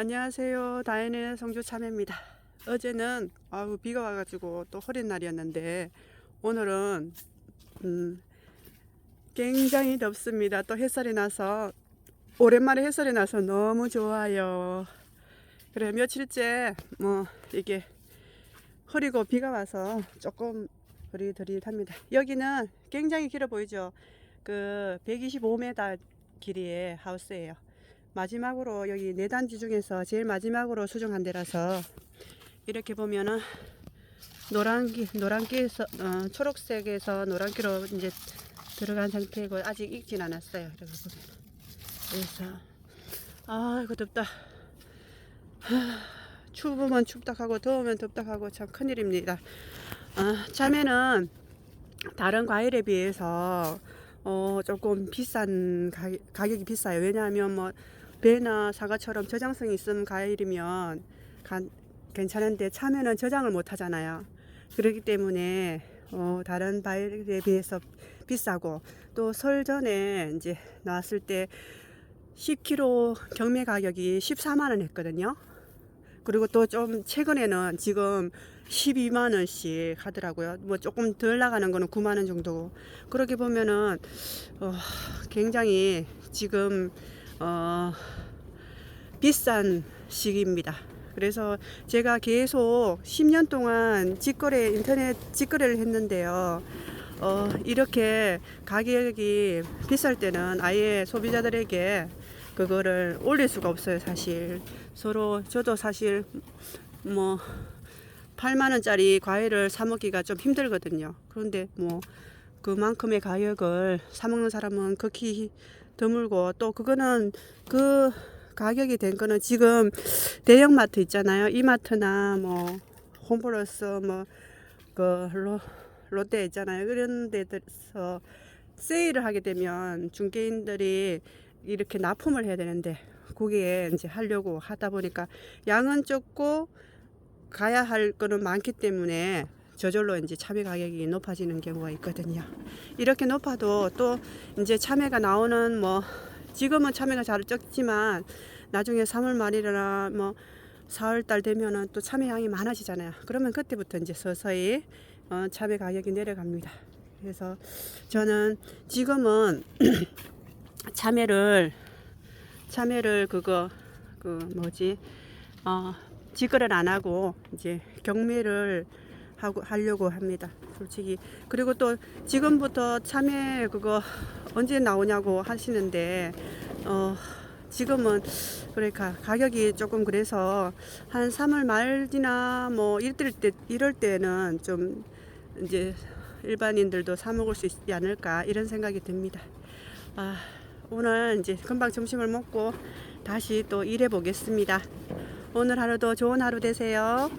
안녕하세요. 다인의 성주 참외입니다. 어제는 아우 비가 와가지고 또 흐린 날이었는데 오늘은 음, 굉장히 덥습니다. 또 햇살이 나서 오랜만에 햇살이 나서 너무 좋아요. 그래 며칠째 뭐 이게 흐리고 비가 와서 조금 흐릿흐릿합니다. 여기는 굉장히 길어 보이죠? 그 125m 길이의 하우스예요. 마지막으로 여기 네 단지 중에서 제일 마지막으로 수정한 데라서 이렇게 보면은 노란기 노란기에서 어, 초록색에서 노란기로 이제 들어간 상태고 아직 익진 않았어요. 이렇게 보면 그래서 아 이거 덥다. 하, 추우면 춥다 하고 더우면 덥다 하고 참 큰일입니다. 아, 참외는 다른 과일에 비해서 어, 조금 비싼 가, 가격이 비싸요. 왜냐하면 뭐 배나 사과처럼 저장성이 있는 과일이면 가, 괜찮은데 참외는 저장을 못 하잖아요. 그렇기 때문에 어, 다른 과일에 비해서 비싸고 또 설 전에 이제 나왔을 때 10kg 경매 가격이 14만 원 했거든요. 그리고 또 좀 최근에는 지금 12만 원씩 하더라고요. 뭐 조금 덜 나가는 거는 9만 원 정도. 그렇게 보면은 어, 굉장히 지금 어, 비싼 시기입니다. 그래서 제가 계속 10년 동안 직거래 인터넷 직거래를 했는데요. 어, 이렇게 가격이 비쌀 때는 아예 소비자들에게 그거를 올릴 수가 없어요, 사실. 서로 저도 사실 뭐 8만 원짜리 과일을 사 먹기가 좀 힘들거든요. 그런데 뭐 그만큼의 가격을 사 먹는 사람은 극히 드물고 또 그거는 그 가격이 된 거는 지금 대형 마트 있잖아요. 이마트나 뭐 홈플러스 뭐그 롯데 있잖아요. 그런 데서 세일을 하게 되면 중개인들이 이렇게 납품을 해야 되는데 거기에 이제 하려고 하다 보니까 양은 적고 가야 할 거는 많기 때문에 저절로 이제 참외 가격이 높아지는 경우가 있거든요. 이렇게 높아도 또 이제 참외가 나오는 뭐 지금은 참외가 잘 적지만 나중에 3월 말이나 뭐 4월 달 되면은 또 참외 양이 많아지잖아요. 그러면 그때부터 이제 서서히 어, 참외 가격이 내려갑니다. 그래서 저는 지금은 참외를 참외를 그거 그 뭐지 어 직거래를 안 하고 이제 경매를 하고 하려고 합니다. 솔직히 그리고 또 지금부터 참외 그거 언제 나오냐고 하시는데 어 지금은 그러니까 가격이 조금 그래서 한 3월 말이나 뭐 이럴 때 이럴 때는 좀 이제 일반인들도 사 먹을 수 있지 않을까 이런 생각이 듭니다. 아, 오늘 이제 금방 점심을 먹고 다시 또 일해 보겠습니다. 오늘 하루도 좋은 하루 되세요.